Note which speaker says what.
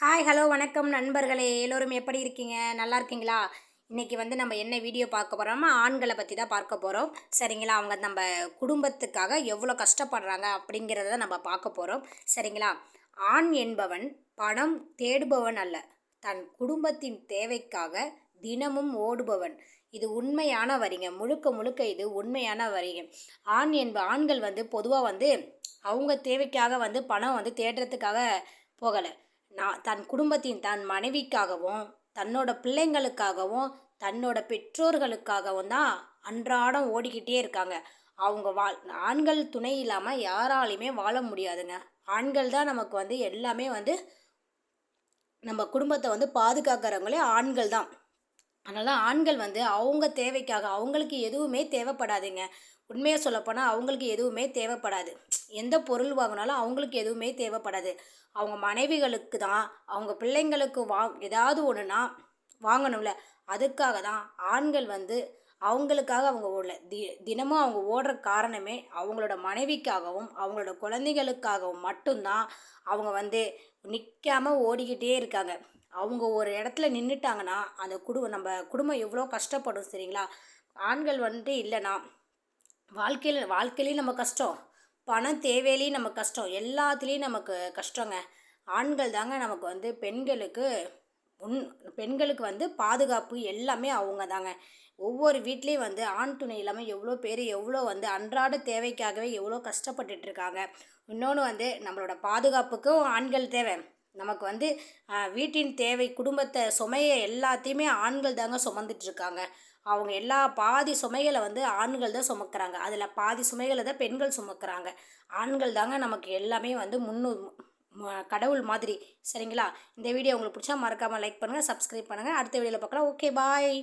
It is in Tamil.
Speaker 1: ஹாய் ஹலோ வணக்கம் நண்பர்களே எல்லோரும் எப்படி இருக்கீங்க நல்லா இருக்கீங்களா இன்றைக்கி வந்து நம்ம என்ன வீடியோ பார்க்க போகிறோம்னா ஆண்களை பற்றி தான் பார்க்க போகிறோம் சரிங்களா அவங்க நம்ம குடும்பத்துக்காக எவ்வளோ கஷ்டப்படுறாங்க அப்படிங்கிறத நம்ம பார்க்க போகிறோம் சரிங்களா ஆண் என்பவன் பணம் தேடுபவன் அல்ல தன் குடும்பத்தின் தேவைக்காக தினமும் ஓடுபவன் இது உண்மையான வரிங்க முழுக்க முழுக்க இது உண்மையான வரிங்க ஆண் என்ப ஆண்கள் வந்து பொதுவாக வந்து அவங்க தேவைக்காக வந்து பணம் வந்து தேடுறதுக்காக போகலை நான் தன் குடும்பத்தின் தன் மனைவிக்காகவும் தன்னோட பிள்ளைங்களுக்காகவும் தன்னோட பெற்றோர்களுக்காகவும் தான் அன்றாடம் ஓடிக்கிட்டே இருக்காங்க அவங்க வாழ் ஆண்கள் துணை இல்லாமல் யாராலையுமே வாழ முடியாதுங்க ஆண்கள் தான் நமக்கு வந்து எல்லாமே வந்து நம்ம குடும்பத்தை வந்து பாதுகாக்கிறவங்களே ஆண்கள் தான் அதனால தான் ஆண்கள் வந்து அவங்க தேவைக்காக அவங்களுக்கு எதுவுமே தேவைப்படாதுங்க உண்மையாக சொல்லப்போனால் அவங்களுக்கு எதுவுமே தேவைப்படாது எந்த பொருள் வாங்கினாலும் அவங்களுக்கு எதுவுமே தேவைப்படாது அவங்க மனைவிகளுக்கு தான் அவங்க பிள்ளைங்களுக்கு வா ஏதாவது ஒன்றுனா வாங்கணும்ல அதுக்காக தான் ஆண்கள் வந்து அவங்களுக்காக அவங்க ஓடல தி தினமும் அவங்க ஓடுற காரணமே அவங்களோட மனைவிக்காகவும் அவங்களோட குழந்தைகளுக்காகவும் மட்டும்தான் அவங்க வந்து நிற்காமல் ஓடிக்கிட்டே இருக்காங்க அவங்க ஒரு இடத்துல நின்றுட்டாங்கன்னா அந்த குடும்பம் நம்ம குடும்பம் எவ்வளோ கஷ்டப்படும் சரிங்களா ஆண்கள் வந்துட்டு இல்லைன்னா வாழ்க்கையில் வாழ்க்கையிலையும் நம்ம கஷ்டம் பணம் தேவையிலையும் நம்ம கஷ்டம் எல்லாத்துலேயும் நமக்கு கஷ்டங்க ஆண்கள் தாங்க நமக்கு வந்து பெண்களுக்கு உன் பெண்களுக்கு வந்து பாதுகாப்பு எல்லாமே அவங்க தாங்க ஒவ்வொரு வீட்லேயும் வந்து ஆண் துணை இல்லாமல் எவ்வளோ பேர் எவ்வளோ வந்து அன்றாட தேவைக்காகவே எவ்வளோ கஷ்டப்பட்டுட்ருக்காங்க இன்னொன்று வந்து நம்மளோட பாதுகாப்புக்கும் ஆண்கள் தேவை நமக்கு வந்து வீட்டின் தேவை குடும்பத்தை சுமையை எல்லாத்தையுமே ஆண்கள் தாங்க சுமந்துட்டு இருக்காங்க அவங்க எல்லா பாதி சுமைகளை வந்து ஆண்கள் தான் சுமக்கிறாங்க அதில் பாதி சுமைகளை தான் பெண்கள் சுமக்கிறாங்க ஆண்கள் தாங்க நமக்கு எல்லாமே வந்து முன்னு கடவுள் மாதிரி சரிங்களா இந்த வீடியோ உங்களுக்கு பிடிச்சா மறக்காமல் லைக் பண்ணுங்கள் சப்ஸ்கிரைப் பண்ணுங்கள் அடுத்த வீடியோவில் பார்க்கலாம் ஓகே பாய்